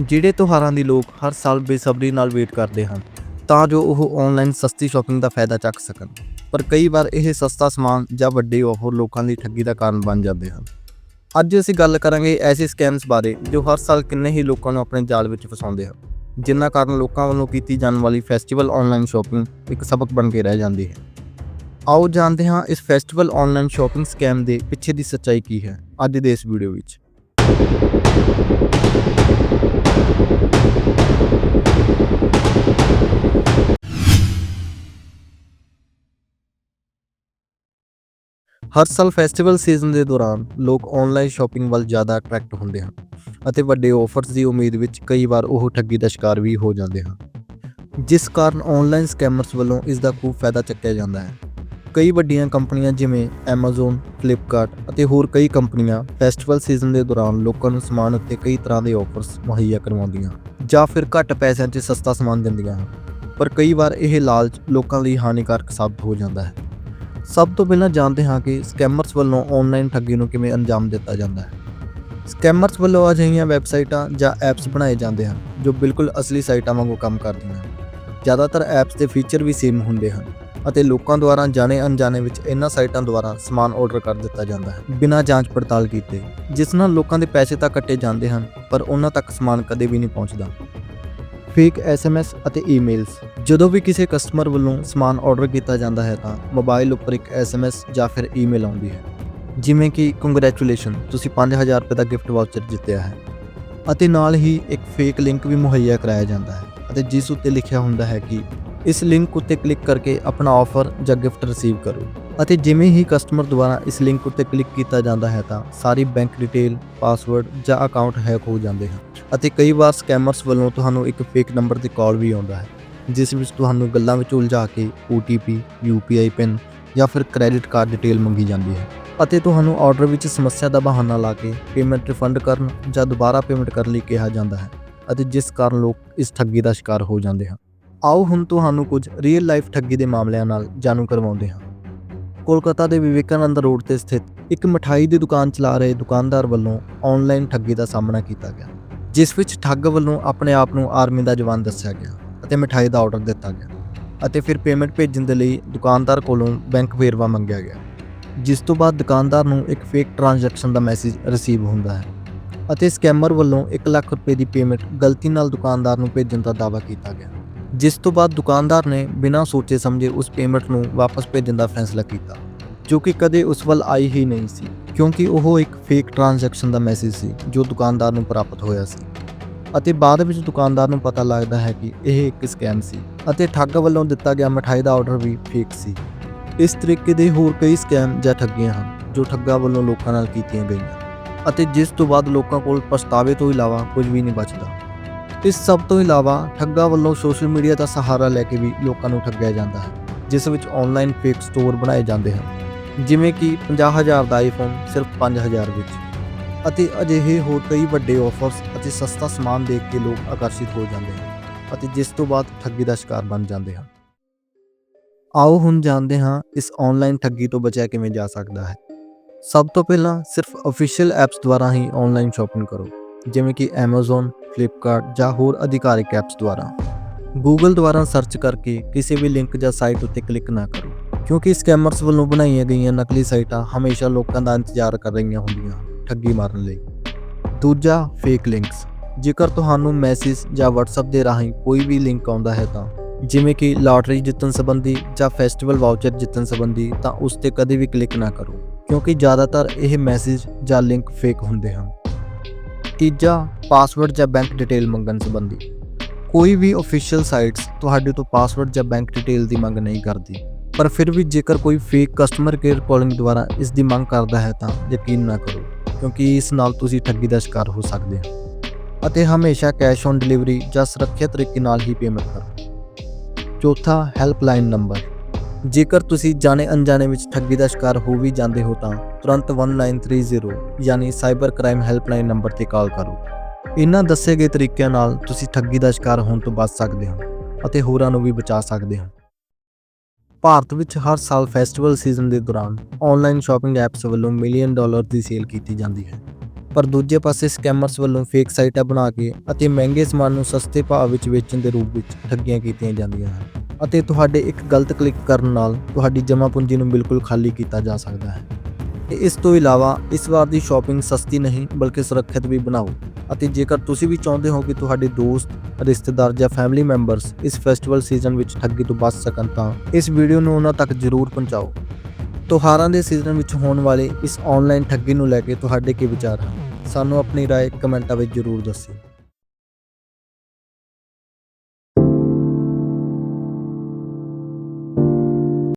ਜਿਹੜੇ ਤਿਉਹਾਰਾਂ ਦੀ ਲੋਕ ਹਰ ਸਾਲ ਬੇਸਬਰੀ ਨਾਲ ਵੇਟ ਕਰਦੇ ਹਨ, ਤਾਂ ਜੋ ਉਹ ਆਨਲਾਈਨ ਸਸਤੀ ਸ਼ਾਪਿੰਗ ਦਾ ਫਾਇਦਾ ਚੱਕ ਸਕਣ। ਪਰ ਕਈ ਵਾਰ ਇਹ ਸਸਤਾ ਸਮਾਨ ਜਾਂ ਵੱਡੇ ਆਫਰ ਲੋਕਾਂ ਲਈ ਠੱਗੀ ਦਾ ਕਾਰਨ ਬਣ ਜਾਂਦੇ ਹਨ। ਅੱਜ ਅਸੀਂ ਗੱਲ ਕਰਾਂਗੇ ਐਸੇ ਸਕੈਮਸ ਬਾਰੇ ਜੋ ਹਰ ਸਾਲ ਕਿੰਨੇ ਹੀ ਲੋਕਾਂ ਨੂੰ ਆਪਣੇ ਜਾਲ ਵਿੱਚ ਫਸਾਉਂਦੇ ਹਨ, ਜਿਨ੍ਹਾਂ ਕਾਰਨ ਲੋਕਾਂ ਵੱਲੋਂ ਕੀਤੀ ਜਾਣ ਵਾਲੀ ਫੈਸਟੀਵਲ ਆਨਲਾਈਨ ਸ਼ਾਪਿੰਗ ਇੱਕ ਸਬਕ ਬਣ ਕੇ ਰਹਿ ਜਾਂਦੀ ਹੈ। ਆਓ ਜਾਣਦੇ ਹਾਂ ਇਸ ਫੈਸਟੀਵਲ ਆਨਲਾਈਨ ਸ਼ਾਪਿੰਗ ਸਕੈਮ ਦੇ ਪਿੱਛੇ ਦੀ ਸੱਚਾਈ ਕੀ ਹੈ ਅੱਜ ਦੇ ਇਸ ਵੀਡੀਓ ਵਿੱਚ। ਹਰ ਸਾਲ ਫੈਸਟੀਵਲ ਸੀਜ਼ਨ ਦੇ ਦੌਰਾਨ ਲੋਕ ਆਨਲਾਈਨ ਸ਼ਾਪਿੰਗ ਵੱਲ ਜ਼ਿਆਦਾ ਅਟਰੈਕਟ ਹੁੰਦੇ ਹਨ ਅਤੇ ਵੱਡੇ ਆਫਰਸ ਦੀ ਉਮੀਦ ਵਿੱਚ ਕਈ ਵਾਰ ਉਹ ਠੱਗੀ ਦਾ ਸ਼ਿਕਾਰ ਵੀ ਹੋ ਜਾਂਦੇ ਹਨ। ਜਿਸ ਕਾਰਨ ਆਨਲਾਈਨ ਸਕੈਮਰਸ ਵੱਲੋਂ ਇਸ ਦਾ ਖੂਬ ਫਾਇਦਾ ਚੱਕਿਆ ਜਾਂਦਾ ਹੈ। ਕਈ ਵੱਡੀਆਂ ਕੰਪਨੀਆਂ ਜਿਵੇਂ Amazon, Flipkart ਅਤੇ ਹੋਰ ਕਈ ਕੰਪਨੀਆਂ ਫੈਸਟੀਵਲ ਸੀਜ਼ਨ ਦੇ ਦੌਰਾਨ ਲੋਕਾਂ ਨੂੰ ਸਮਾਨ ਉੱਤੇ ਕਈ ਤਰ੍ਹਾਂ ਦੇ ਆਫਰਸ ਮੁਹੱਈਆ ਕਰਵਾਉਂਦੀਆਂ ਜਾਂ ਫਿਰ ਘੱਟ ਪੈਸਿਆਂ 'ਚ ਸਸਤਾ ਸਮਾਨ ਦਿੰਦੀਆਂ ਹਨ। ਪਰ ਕਈ ਵਾਰ ਇਹ ਲਾਲਚ ਲੋਕਾਂ ਲਈ ਹਾਨੀਕਾਰਕ ਸਾਬਤ ਹੋ ਜਾਂਦਾ ਹੈ। ਸਭ ਤੋਂ ਪਹਿਲਾਂ ਜਾਣਦੇ ਹਾਂ ਕਿ ਸਕੈਮਰਸ ਵੱਲੋਂ ਆਨਲਾਈਨ ਠੱਗੀ ਨੂੰ ਕਿਵੇਂ ਅੰਜਾਮ ਦਿੱਤਾ ਜਾਂਦਾ ਹੈ। ਸਕੈਮਰਸ ਵੱਲੋਂ ਅਜਿਹੀਆਂ ਵੈਬਸਾਈਟਾਂ ਜਾਂ ਐਪਸ ਬਣਾਏ ਜਾਂਦੇ ਹਨ ਜੋ ਬਿਲਕੁਲ ਅਸਲੀ ਸਾਈਟਾਂ ਵਾਂਗੂ ਕੰਮ ਕਰਦੀਆਂ ਹਨ। ਜ਼ਿਆਦਾਤਰ ਐਪਸ ਦੇ ਫੀਚਰ ਵੀ ਸੇਮ ਹੁੰਦੇ ਹਨ। ਅਤੇ ਲੋਕਾਂ ਦੁਆਰਾ ਜਾਣੇ ਅਣਜਾਣੇ ਵਿੱਚ ਇਹਨਾਂ ਸਾਈਟਾਂ ਦੁਆਰਾ ਸਮਾਨ ਆਰਡਰ ਕਰ ਦਿੱਤਾ ਜਾਂਦਾ ਹੈ, ਬਿਨਾਂ ਜਾਂਚ ਪੜਤਾਲ ਕੀਤੇ, ਜਿਸ ਨਾਲ ਲੋਕਾਂ ਦੇ ਪੈਸੇ ਤਾਂ ਕੱਟੇ ਜਾਂਦੇ ਹਨ, ਪਰ ਉਹਨਾਂ ਤੱਕ ਸਮਾਨ ਕਦੇ ਵੀ ਨਹੀਂ ਪਹੁੰਚਦਾ। ਫੇਕ ਐਸਐਮਐਸ ਅਤੇ ਈਮੇਲਸ, ਜਦੋਂ ਵੀ ਕਿਸੇ ਕਸਟਮਰ ਵੱਲੋਂ ਸਮਾਨ ਆਰਡਰ ਕੀਤਾ ਜਾਂਦਾ ਹੈ ਤਾਂ ਮੋਬਾਈਲ ਉੱਪਰ ਇੱਕ ਐਸਐਮਐਸ ਜਾਂ ਫਿਰ ਈਮੇਲ ਆਉਂਦੀ ਹੈ। ਜਿਵੇਂ ਕਿ ਕੰਗ੍ਰੈਚੁਲੇਸ਼ਨ ਤੁਸੀਂ 5000 ਰੁਪਏ ਦਾ ਗਿਫਟ ਵਾਊਚਰ ਜਿੱਤਿਆ ਹੈ। ਅਤੇ ਨਾਲ ਹੀ ਇੱਕ ਫੇਕ ਲਿੰਕ ਵੀ ਮੁਹੱਈਆ ਕਰਾਇਆ ਜਾਂਦਾ ਹੈ, ਅਤੇ ਜਿਸ ਉੱਤੇ ਲਿਖਿਆ ਹੁੰਦਾ ਹੈ ਕਿ ਇਸ ਲਿੰਕ ਉੱਤੇ ਕਲਿੱਕ ਕਰਕੇ ਆਪਣਾ ਆਫਰ ਜਾਂ ਗਿਫਟ ਰਿਸੀਵ ਕਰੋ। ਅਤੇ ਜਿਵੇਂ ਹੀ ਕਸਟਮਰ ਦੁਆਰਾ ਇਸ ਲਿੰਕ ਉੱਤੇ ਕਲਿੱਕ ਕੀਤਾ ਜਾਂਦਾ ਹੈ ਤਾਂ ਸਾਰੀ ਬੈਂਕ ਡਿਟੇਲ ਪਾਸਵਰਡ ਜਾਂ ਅਕਾਊਂਟ ਹੈਕ ਹੋ ਜਾਂਦੇ ਹਨ। ਅਤੇ ਕਈ ਵਾਰ ਸਕੈਮਰਸ ਵੱਲੋਂ ਤੁਹਾਨੂੰ ਇੱਕ ਫੇਕ ਨੰਬਰ ਤੇ ਕਾਲ ਵੀ ਆਉਂਦਾ ਹੈ, ਜਿਸ ਵਿੱਚ ਤੁਹਾਨੂੰ ਗੱਲਾਂ ਵਿੱਚ ਉਲਝਾ ਕੇ OTP UPI ਪਿਨ ਜਾਂ ਫਿਰ ਕ੍ਰੈਡਿਟ ਕਾਰਡ ਡਿਟੇਲ ਮੰਗੀ ਜਾਂਦੀ ਹੈ। ਅਤੇ ਤੁਹਾਨੂੰ ਆਰਡਰ ਵਿੱਚ ਸਮੱਸਿਆ ਦਾ ਬਹਾਨਾ ਲਾ ਕੇ ਪੇਮੈਂਟ ਰਿਫੰਡ ਕਰਨ ਜਾਂ ਦੁਬਾਰਾ ਪੇਮੈਂਟ ਕਰਨ ਲਈ ਕਿਹਾ ਜਾਂਦਾ ਹੈ। ਅਤੇ ਜਿਸ ਕਾਰਨ ਲੋਕ ਇਸ ਠੱਗੀ ਦਾ ਸ਼ਿਕਾਰ ਹੋ ਜਾਂਦੇ ਹਨ। ਆਓ ਹੁਣ ਤੁਹਾਨੂੰ ਕੁਝ ਰੀਅਲ ਲਾਈਫ ਠੱਗੀ ਦੇ ਮਾਮਲਿਆਂ ਨਾਲ ਜਾਣੂ ਕਰਵਾਉਂਦੇ ਹਾਂ। ਕੋਲਕਾਤਾ ਦੇ ਵਿਵੇਕਾਨੰਦ ਰੋਡ ਤੇ ਸਥਿਤ ਇੱਕ ਮਠਾਈ ਦੀ ਦੁਕਾਨ ਚਲਾ ਰਹੇ ਦੁਕਾਨਦਾਰ ਵੱਲੋਂ ਆਨਲਾਈਨ ਠੱਗੀ ਦਾ ਸਾਹਮਣਾ ਕੀਤਾ ਗਿਆ, ਜਿਸ ਵਿੱਚ ਠੱਗ ਵੱਲੋਂ ਆਪਣੇ ਆਪ ਨੂੰ ਆਰਮੀ ਦਾ ਜਵਾਨ ਦੱਸਿਆ ਗਿਆ ਅਤੇ ਮਠਾਈ ਦਾ ਆਰਡਰ ਦਿੱਤਾ ਗਿਆ ਅਤੇ ਫਿਰ ਪੇਮੈਂਟ ਭੇਜਣ ਦੇ ਲਈ ਦੁਕਾਨਦਾਰ ਕੋਲੋਂ ਬੈਂਕ ਵੇਰਵਾ ਮੰਗਿਆ ਗਿਆ, ਜਿਸ ਤੋਂ ਬਾਅਦ ਦੁਕਾਨਦਾਰ ਨੂੰ ਇੱਕ ਫੇਕ ਟ੍ਰਾਂਜੈਕਸ਼ਨ ਦਾ ਮੈਸੇਜ ਰਿਸੀਵ ਹੁੰਦਾ ਹੈ ਅਤੇ ਸਕੈਮਰ ਵੱਲੋਂ 1 ਲੱਖ ਰੁਪਏ ਦੀ ਪੇਮੈਂਟ ਗਲਤੀ ਨਾਲ ਦੁਕਾਨਦਾਰ ਨੂੰ ਭੇਜਣ ਦਾ ਦਾਅਵਾ ਕੀਤਾ ਗਿਆ। ਜਿਸ ਤੋਂ ਬਾਅਦ ਦੁਕਾਨਦਾਰ ਨੇ ਬਿਨਾਂ ਸੋਚੇ ਸਮਝੇ ਉਸ ਪੇਮੈਂਟ ਨੂੰ ਵਾਪਸ ਭੇਜਣ ਦਾ ਫੈਸਲਾ ਕੀਤਾ, ਜੋ ਕਿ ਕਦੇ ਉਸ ਵੱਲ ਆਈ ਹੀ ਨਹੀਂ ਸੀ, ਕਿਉਂਕਿ ਉਹ ਇੱਕ ਫੇਕ ਟ੍ਰਾਂਜੈਕਸ਼ਨ ਦਾ ਮੈਸੇਜ ਸੀ, ਜੋ ਦੁਕਾਨਦਾਰ ਨੂੰ ਪ੍ਰਾਪਤ ਹੋਇਆ ਸੀ। ਅਤੇ ਬਾਅਦ ਵਿੱਚ ਦੁਕਾਨਦਾਰ ਨੂੰ ਪਤਾ ਲੱਗਦਾ ਹੈ ਕਿ ਇਹ ਇੱਕ ਸਕੈਮ ਸੀ ਅਤੇ ਠੱਗ ਵੱਲੋਂ ਦਿੱਤਾ ਗਿਆ ਮਠਾਈ ਦਾ ਆਰਡਰ ਵੀ ਫੇਕ ਸੀ। ਇਸ ਤਰੀਕੇ ਦੇ ਹੋਰ ਕਈ ਸਕੈਮ ਜਾਂ ਠੱਗੀਆਂ ਹਨ, ਜੋ ਠੱਗਾਂ ਵੱਲੋਂ ਲੋਕਾਂ ਨਾਲ ਕੀਤੀਆਂ ਗਈਆਂ, ਅਤੇ ਜਿਸ ਤੋਂ ਬਾਅਦ ਲੋਕਾਂ ਕੋਲ ਪਛਤਾਵੇ ਤੋਂ ਇਲਾਵਾ ਕੁਝ ਵੀ ਨਹੀਂ ਬਚਦਾ। ਇਸ ਸਭ ਤੋਂ ਇਲਾਵਾ ਠੱਗਾਂ ਵੱਲੋਂ ਸੋਸ਼ਲ ਮੀਡੀਆ ਦਾ ਸਹਾਰਾ ਲੈ ਕੇ ਵੀ ਲੋਕਾਂ ਨੂੰ ਠੱਗਿਆ ਜਾਂਦਾ ਹੈ, ਜਿਸ ਵਿੱਚ ਆਨਲਾਈਨ ਫੇਕ ਸਟੋਰ ਬਣਾਏ ਜਾਂਦੇ ਹਨ, ਜਿਵੇਂ ਕਿ 50000 ਦਾ ਆਈਫੋਨ ਸਿਰਫ 5000 ਵਿੱਚ, ਅਤੇ ਅਜਿਹੇ ਹੋਰ ਕਈ ਵੱਡੇ ਆਫਰਸ ਅਤੇ ਸਸਤਾ ਸਮਾਨ ਦੇਖ ਕੇ ਲੋਕ ਆਕਰਸ਼ਿਤ ਹੋ ਜਾਂਦੇ ਹਨ, ਅਤੇ ਜਿਸ ਤੋਂ ਬਾਅਦ ਠੱਗੀ ਦਾ ਸ਼ਿਕਾਰ ਬਣ ਜਾਂਦੇ ਹਨ। ਆਓ ਹੁਣ ਜਾਣਦੇ ਹਾਂ ਇਸ ਆਨਲਾਈਨ ਠੱਗੀ ਤੋਂ ਬਚਿਆ ਕਿਵੇਂ ਜਾ ਸਕਦਾ ਹੈ। ਸਭ ਤੋਂ ਪਹਿਲਾਂ ਸਿਰਫ ਅਫੀਸ਼ੀਅਲ ਐਪਸ ਦੁਆਰਾ ਹੀ ਆਨਲਾਈਨ ਸ਼ਾਪਿੰਗ ਕਰੋ। ਜਿਵੇਂ ਕਿ Amazon, Flipkart ਜਾਂ ਹੋਰ ਅਧਿਕਾਰਿਕ ਐਪਸ ਦੁਆਰਾ। Google ਦੁਆਰਾ ਸਰਚ ਕਰਕੇ ਕਿਸੇ ਵੀ ਲਿੰਕ ਜਾਂ ਸਾਈਟ ਉੱਤੇ ਕਲਿੱਕ ਨਾ ਕਰੋ ਕਿਉਂਕਿ ਸਕੈਮਰਸ ਵੱਲੋਂ ਬਣਾਈਆਂ ਗਈਆਂ ਨਕਲੀ ਸਾਈਟਾਂ ਹਮੇਸ਼ਾ ਲੋਕਾਂ ਦਾ ਇੰਤਜ਼ਾਰ ਕਰ ਰਹੀਆਂ ਹੁੰਦੀਆਂ ਠੱਗੀ ਮਾਰਨ ਲਈ। ਦੂਜਾ ਫੇਕ ਲਿੰਕਸ ਜੇਕਰ ਤੁਹਾਨੂੰ ਮੈਸੇਜ ਜਾਂ WhatsApp ਦੇ ਰਾਹੀਂ ਕੋਈ ਵੀ ਲਿੰਕ ਆਉਂਦਾ ਹੈ ਤਾਂ ਜਿਵੇਂ ਕਿ ਲਾਟਰੀ ਜਿੱਤਣ ਸੰਬੰਧੀ ਜਾਂ ਫੈਸਟੀਵਲ ਵਾਊਚਰ ਜਿੱਤਣ ਸੰਬੰਧੀ ਤਾਂ ਉਸ ਤੇ ਕਦੇ ਵੀ ਕਲਿੱਕ ਨਾ ਕਰੋ ਕਿਉਂਕਿ ਜ਼ਿਆਦਾਤਰ ਇਹ ਮੈਸੇਜ ਜਾਂ ਲਿੰਕ ਫੇਕ ਹੁੰਦੇ ਹਨ। ਤੀਜਾ ਪਾਸਵਰਡ ਜਾਂ ਬੈਂਕ ਡਿਟੇਲ ਮੰਗਣ ਸੰਬੰਧੀ। ਕੋਈ ਵੀ ਅਫੀਸ਼ੀਅਲ ਸਾਈਟਸ ਤੁਹਾਡੇ ਤੋਂ ਪਾਸਵਰਡ ਜਾਂ ਬੈਂਕ ਡਿਟੇਲ ਦੀ ਮੰਗ ਨਹੀਂ ਕਰਦੀ। ਪਰ ਫਿਰ ਵੀ ਜੇਕਰ ਕੋਈ ਫੇਕ ਕਸਟਮਰ ਕੇਅਰ ਕਾਲਿੰਗ ਦੁਆਰਾ ਇਸ ਦੀ ਮੰਗ ਕਰਦਾ ਹੈ ਤਾਂ ਯਕੀਨ ਨਾ ਕਰੋ, ਕਿਉਂਕਿ ਇਸ ਨਾਲ ਤੁਸੀਂ ਠੱਗੀ ਦਾ ਸ਼ਿਕਾਰ ਹੋ ਸਕਦੇ ਹੋ। ਅਤੇ ਹਮੇਸ਼ਾ ਕੈਸ਼ ਔਨ ਡਿਲੀਵਰੀ ਜਾਂ ਸੁਰੱਖਿਅਤ ਤਰੀਕੇ ਨਾਲ ਹੀ ਪੇਮੈਂਟ ਕਰੋ। ਚੌਥਾ ਹੈਲਪਲਾਈਨ ਨੰਬਰ ਜੇਕਰ ਤੁਸੀਂ ਜਾਣੇ ਅਣਜਾਣੇ ਵਿੱਚ ਠੱਗੀ ਦਾ ਸ਼ਿਕਾਰ ਹੋ ਵੀ ਜਾਂਦੇ ਹੋ ਤਾਂ ਤੁਰੰਤ 1930 ਯਾਨੀ ਸਾਈਬਰ ਕ੍ਰਾਈਮ ਹੈਲਪਲਾਈਨ ਨੰਬਰ ਤੇ ਕਾਲ ਕਰੋ। ਇਹਨਾਂ ਦੱਸੇ ਗਏ ਤਰੀਕਿਆਂ ਨਾਲ ਤੁਸੀਂ ਠੱਗੀ ਦਾ ਸ਼ਿਕਾਰ ਹੋਣ ਤੋਂ ਬਚ ਸਕਦੇ ਹੋ ਅਤੇ ਹੋਰਾਂ ਨੂੰ ਵੀ ਬਚਾ ਸਕਦੇ ਹੋ। ਭਾਰਤ ਵਿੱਚ ਹਰ ਸਾਲ ਫੈਸਟੀਵਲ ਸੀਜ਼ਨ ਦੇ ਦੌਰਾਨ ਆਨਲਾਈਨ ਸ਼ਾਪਿੰਗ ਐਪਸ ਵੱਲੋਂ ਮਿਲੀਅਨ ਡਾਲਰ ਦੀ ਸੇਲ ਕੀਤੀ ਜਾਂਦੀ ਹੈ। ਪਰ ਦੂਜੇ ਪਾਸੇ ਸਕੈਮਰਸ ਵੱਲੋਂ ਫੇਕ ਸਾਈਟਾਂ ਬਣਾ ਕੇ ਅਤੇ ਮਹਿੰਗੇ ਸਮਾਨ ਨੂੰ ਸਸਤੇ ਭਾਅ ਵਿੱਚ ਵੇਚਣ ਦੇ ਰੂਪ ਵਿੱਚ ਠੱਗੀਆਂ ਕੀਤੀਆਂ ਜਾਂਦੀਆਂ ਹਨ। ਅਤੇ ਤੁਹਾਡੇ ਇੱਕ ਗਲਤ ਕਲਿੱਕ ਕਰਨ ਨਾਲ ਤੁਹਾਡੀ ਜਮ੍ਹਾਂ ਪੂੰਜੀ ਨੂੰ ਬਿਲਕੁਲ ਖਾਲੀ ਕੀਤਾ ਜਾ ਸਕਦਾ ਹੈ ਤੇ ਇਸ ਤੋਂ ਇਲਾਵਾ ਇਸ ਵਾਰ ਦੀ ਸ਼ਾਪਿੰਗ ਸਸਤੀ ਨਹੀਂ ਬਲਕਿ ਸੁਰੱਖਿਅਤ ਵੀ ਬਣਾਓ ਅਤੇ ਜੇਕਰ ਤੁਸੀਂ ਵੀ ਚਾਹੁੰਦੇ ਹੋ ਕਿ ਤੁਹਾਡੇ ਦੋਸਤ ਰਿਸ਼ਤੇਦਾਰ ਜਾਂ ਫੈਮਿਲੀ ਮੈਂਬਰਸ ਇਸ ਫੈਸਟੀਵਲ ਸੀਜ਼ਨ ਵਿੱਚ ਠੱਗੀ ਤੋਂ ਬਚ ਸਕਣ ਤਾਂ ਇਸ ਵੀਡੀਓ ਨੂੰ ਉਹਨਾਂ ਤੱਕ ਜ਼ਰੂਰ ਪਹੁੰਚਾਓ ਤਿਉਹਾਰਾਂ ਦੇ ਸੀਜ਼ਨ ਵਿੱਚ ਹੋਣ ਵਾਲੇ ਇਸ ਆਨਲਾਈਨ ਠੱਗੀ ਨੂੰ ਲੈ ਕੇ ਤੁਹਾਡੇ ਕੀ ਵਿਚਾਰ ਹਨ ਸਾਨੂੰ ਆਪਣੀ رائے ਕਮੈਂਟਾਂ ਵਿੱਚ ਜ਼ਰੂਰ ਦੱਸਿਓ